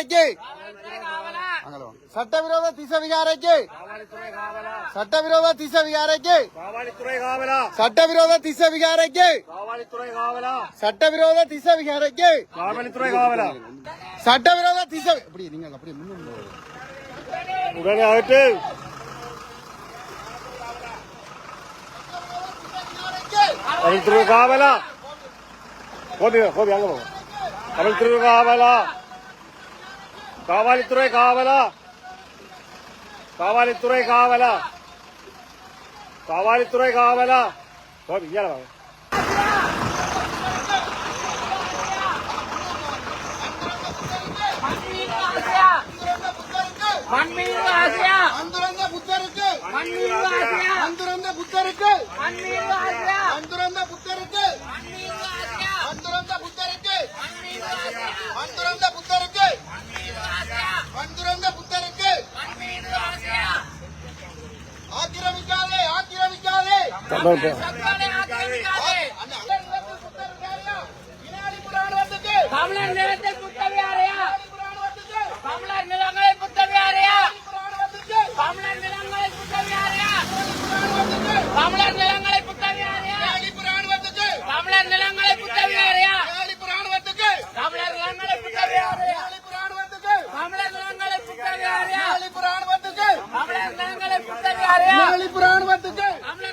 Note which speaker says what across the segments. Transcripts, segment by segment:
Speaker 1: திசவிகாரைக்கு சட்டவிரோத திசவிகாரைக்கு சட்டவிரோத
Speaker 2: திசவிகாரைக்கு
Speaker 1: சட்டவிரோத
Speaker 2: திசவிகாரைக்கு
Speaker 1: சட்டவிரோத
Speaker 2: திசவிகாரைக்கு
Speaker 1: சட்டவிரோத திச இப்படி நீங்க அப்படி
Speaker 2: உடனே ஆகட்டு தமிழ் திருவிழா காவலா காவலா. காவல்துறை காவலா. காவல்துறை காவலா. காவல்துறை காவலா. கோபி இங்கே வாங்க
Speaker 3: மண்மீது ஆசையா?
Speaker 1: அந்துரந்த புத்தருக்கு.
Speaker 3: மண்மீது ஆசையா?
Speaker 1: அந்துரந்த புத்தருக்கு.
Speaker 3: மண்மீது ஆசையா?
Speaker 1: அந்துரந்த புத்தருக்கு.
Speaker 3: மண்மீது ஆசையா?
Speaker 1: அந்துரந்த புத்தருக்கு.
Speaker 3: மண்மீது ஆசையா?
Speaker 1: அந்துரந்த புத்தருக்கு. வந்துறந்த புத்தருக்கு ஆக்கிரமிக்காதே ஆக்கிரமிக்காதே.
Speaker 3: தமிழர் நிலத்தை புத்தவே
Speaker 1: அறையா
Speaker 3: தமிழர் நிலங்களை புத்தவே
Speaker 1: அறையா
Speaker 3: தமிழர் நிலங்களை புத்தவே
Speaker 1: அறையா
Speaker 3: தமிழர் நிலங்களை
Speaker 2: पुराण मत हमने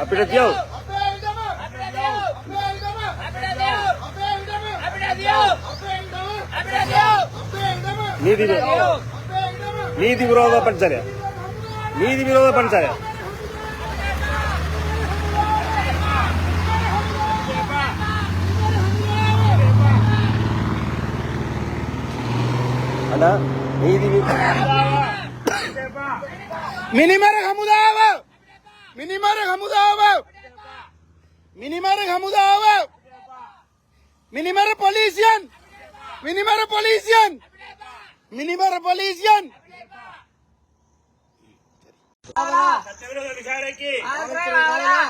Speaker 2: આપડે જાઓ ನೀತಿ ನೀತಿ ವಿರೋಧ ಪಂಚರ್ಯ ನೀತಿ ವಿರೋಧ ಪಂಚರ್ಯ ಅಣ್ಣ ನೀತಿ ಮಿನಿಮರ ಹಮುದಾವ
Speaker 1: මිනිමර හමුදාව මිනිමර හමුදාව මිනිමර පොලිසියන් මිනිමර පොලිසියන් මිනිමර පොලිසියන්
Speaker 2: చట్టవిరోధ విచారకి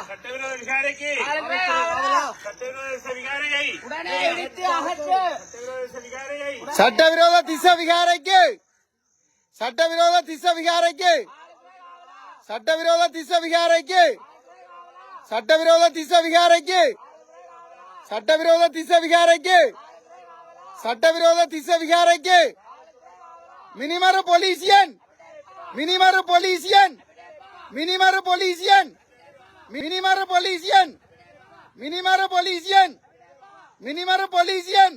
Speaker 2: చట్టవిరోధ
Speaker 3: విచారకి చట్టవిరోధ విచారయ్యి
Speaker 2: చట్టవిరోధ దిశ
Speaker 1: విహారకి చట్టవిరోధ దిశ విహారకి ವಿರೋಧ ದಿಸ ವಿಹಾರಕ್ಕೆ ವಿರೋಧ ದಿಸ ವಿಹಾರಕ್ಕೆ ವಿರೋಧ ದಿಸ
Speaker 2: ವಿಹಾರಕ್ಕೆ ವಿರೋಧ ದಿಸ ವಿಹಾರಕ್ಕೆ ಮಿನಿಮರ್ ಪೊಲೀಸಿಯನ್ ಮಿನಿಮರ್ ಪೊಲೀಸಿಯನ್ ಮಿನಿಮರ್ ಪೊಲೀಸಿಯನ್ ಮಿನಿಮರ್ ಪೊಲೀಸಿಯನ್ ಮಿನಿಮರ್ ಪೊಲೀಸಿಯನ್ ಮಿನಿಮರ್ ಪೊಲೀಸಿಯನ್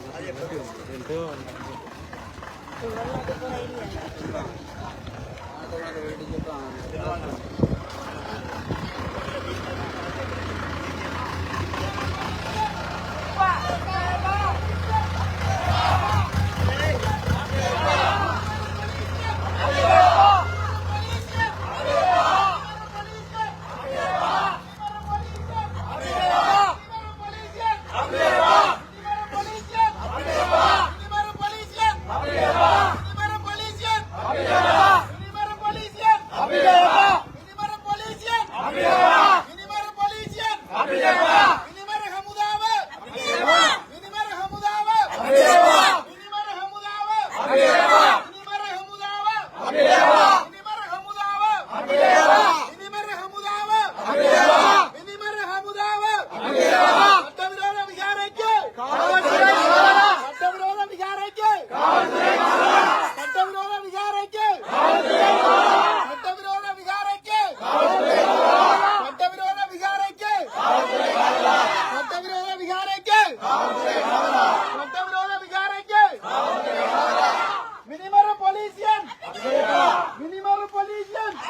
Speaker 2: వెయిట్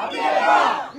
Speaker 2: Abdullah!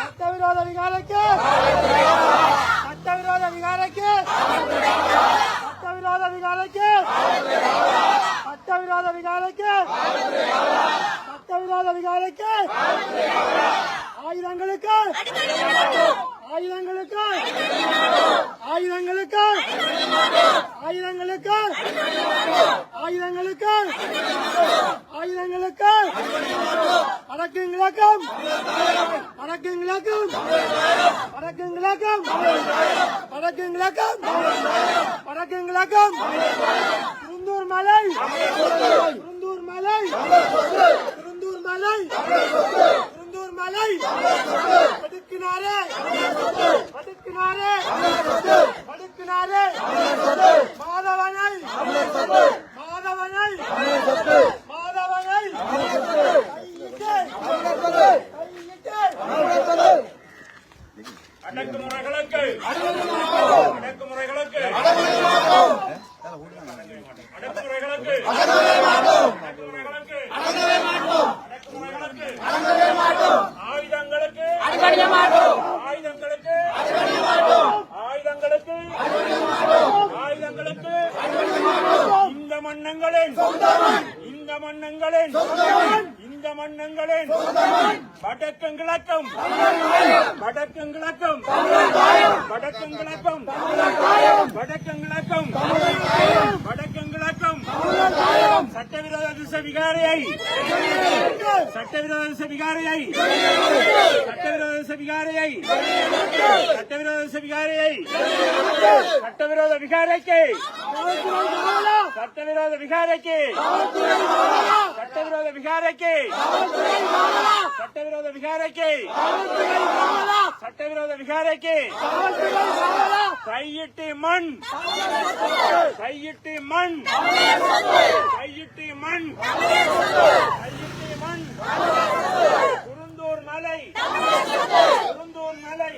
Speaker 2: சட்டவிரோத விகாரைக்கு சட்டவிரோத விகாரைக்கு. சட்டவிரோத விகாரைக்கு. சட்டவிரோத விகாரைக்கு. சட்டவிரோத விகாரைக்கு. சட்டவிரோத விகாரைக்கு. ஆயுதங்களுக்கு. ஆயுதங்களுக்கு? ஆயுதங்களுக்கு? ஆயுதங்களுக்கு? ஆயுதங்களுக்கு? ஆயுதங்களுக்கு? வடக்குங்கிழக்கும் வடக்குங்கிழக்கும் வடக்குங்கிழக்கும் வடக்குங்கிழக்கும் வடக்குங்கிழக்கும் குருந்தூர் மலை. குருந்தூர் மலை. குருந்தூர் மலை. படுக்கினாரே. மாதவனை. மாதவனை. மாதவனை.
Speaker 1: அடக்குமுறைகளுக்கு அடக்குமுறைகளுக்கு அடக்குமுறைகளுக்கு அடக்குமுறைகளுக்கு Ei! சட்டவிரோத விகாரையை சட்டவிரோத விகாரையை சட்டவிரோத விகாரையை சட்டவிரோத விகாரைக்கு. சட்டவிரோத விகாரைக்கு. சட்டவிரோத விகாரைக்கு. சட்டவிரோத விகாரைக்கு. சட்டவிரோத விகாரைக்கு. கையிட்டு மண். கையிட்டு மண். கையிட்டு மண். குருந்தூர் மலை! குருந்தூர் மலை!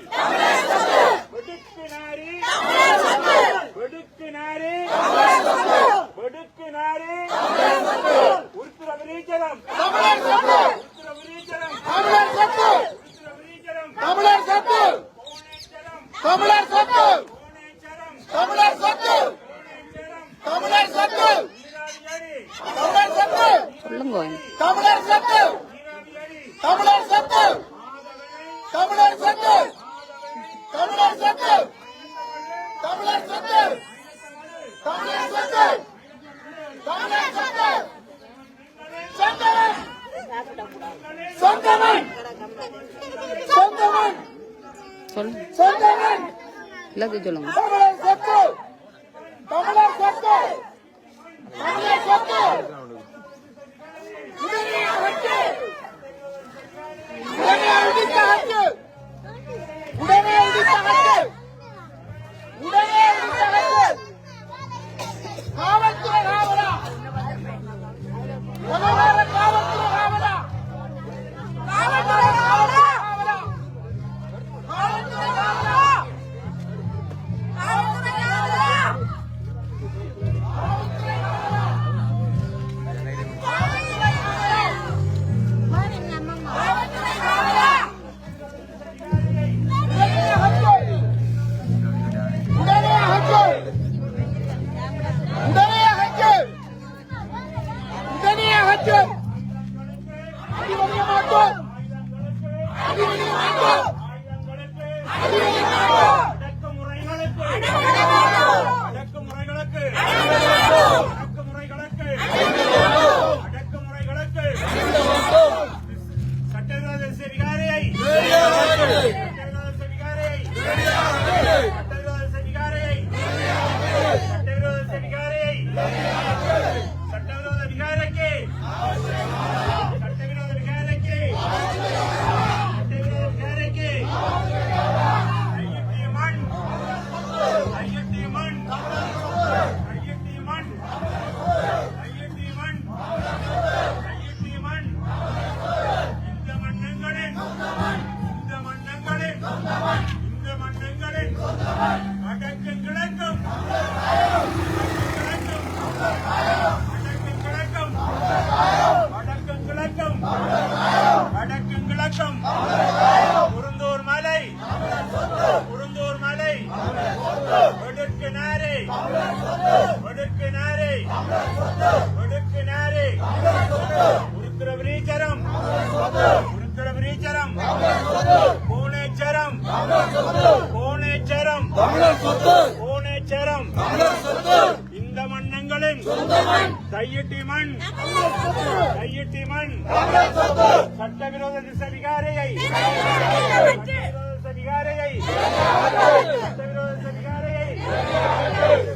Speaker 1: Lagi. Stop! ஒடுக்கினாரே ஒடுக்கினாரே ஒடுக்கினாரே உருக்கிறவரீச்சரம் உருக்கிறவரீச்சரம் பூனேச்சரம் பூனேச்சரம் பூனேச்சரம் இந்த மன்னங்களின் தையிட்டி மண். தையிட்டி மண். சட்டவிரோத திசதிகாரையை சட்டவிரோத திசதிகாரையை
Speaker 3: Brasil!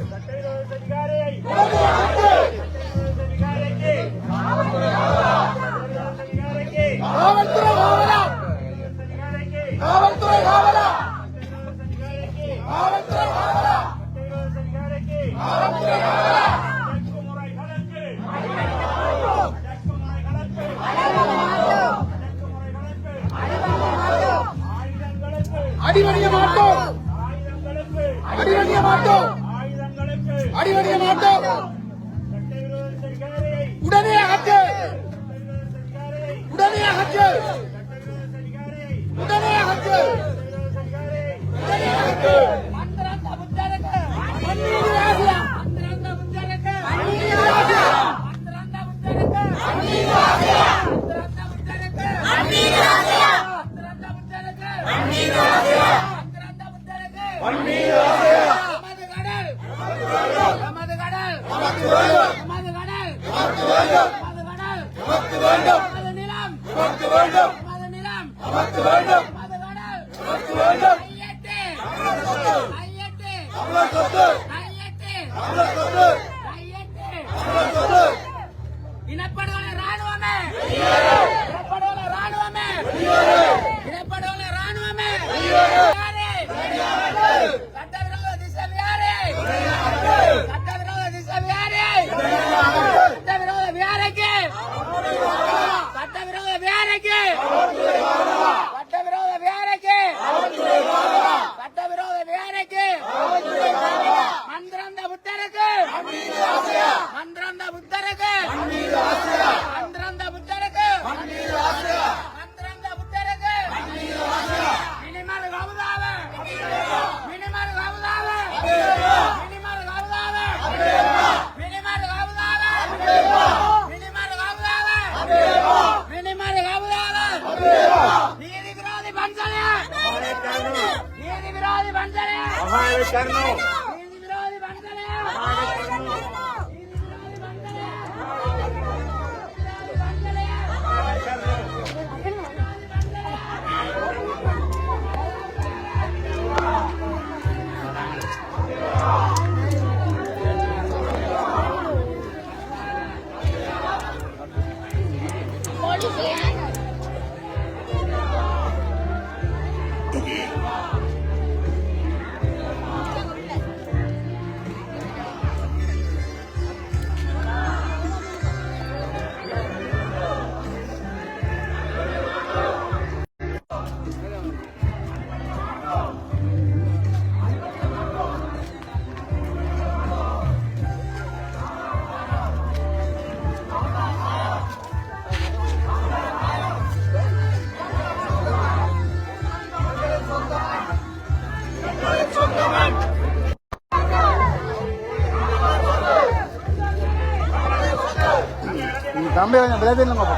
Speaker 2: தம்பி கொஞ்சம் விளையாட்டு